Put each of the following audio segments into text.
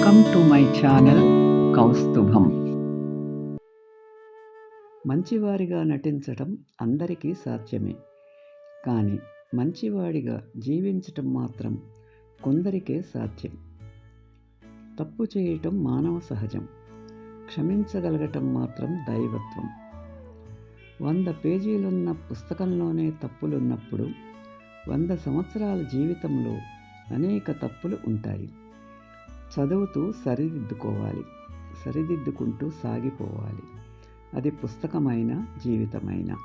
Welcome to my channel Kaustubham మంచివారిగా నటించటం అందరికీ సాధ్యమే. కానీ మంచివాడిగా జీవించటం మాత్రం కొందరికే సాధ్యం. తప్పు చేయటం మానవ సహజం. క్షమించగలగటం మాత్రం దైవత్వం. వంద పేజీలున్న పుస్తకంలోనే తప్పులున్నప్పుడు వంద సంవత్సరాల జీవితంలో అనేక తప్పులు ఉంటాయి. చదువుతూ సరిదిద్దుకోవాలి సరిదిద్దుకుంటూ సాగిపోవాలి. అది పుస్తకమైన జీవితమైన.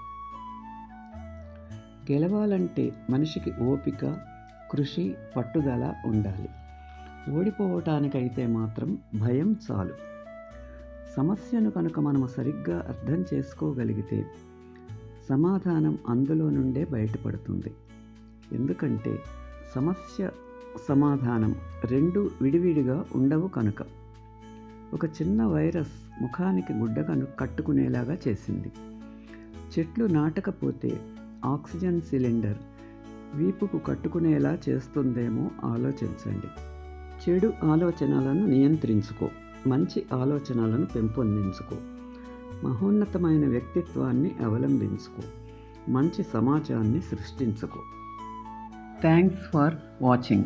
గెలవాలంటే మనిషికి ఓపిక కృషి పట్టుదల ఉండాలి. ఓడిపోవటానికైతే మాత్రం భయం చాలు. సమస్యను కనుక మనము సరిగ్గా అర్థం చేసుకోగలిగితే సమాధానం అందులో నుండే బయటపడుతుంది. ఎందుకంటే సమస్య సమాధానం రెండు విడివిడిగా ఉండవు కనుక. ఒక చిన్న వైరస్ ముఖానికి గుడ్డకను కట్టుకునేలాగా చేసింది. చెట్లు నాటకపోతే ఆక్సిజన్ సిలిండర్ వీపుకు కట్టుకునేలా చేస్తుందేమో ఆలోచించండి. చెడు ఆలోచనలను నియంత్రించుకో మంచి ఆలోచనలను పెంపొందించుకో మహోన్నతమైన వ్యక్తిత్వాన్ని అవలంబించుకో మంచి సమాజాన్ని సృష్టించుకో. Thanks for watching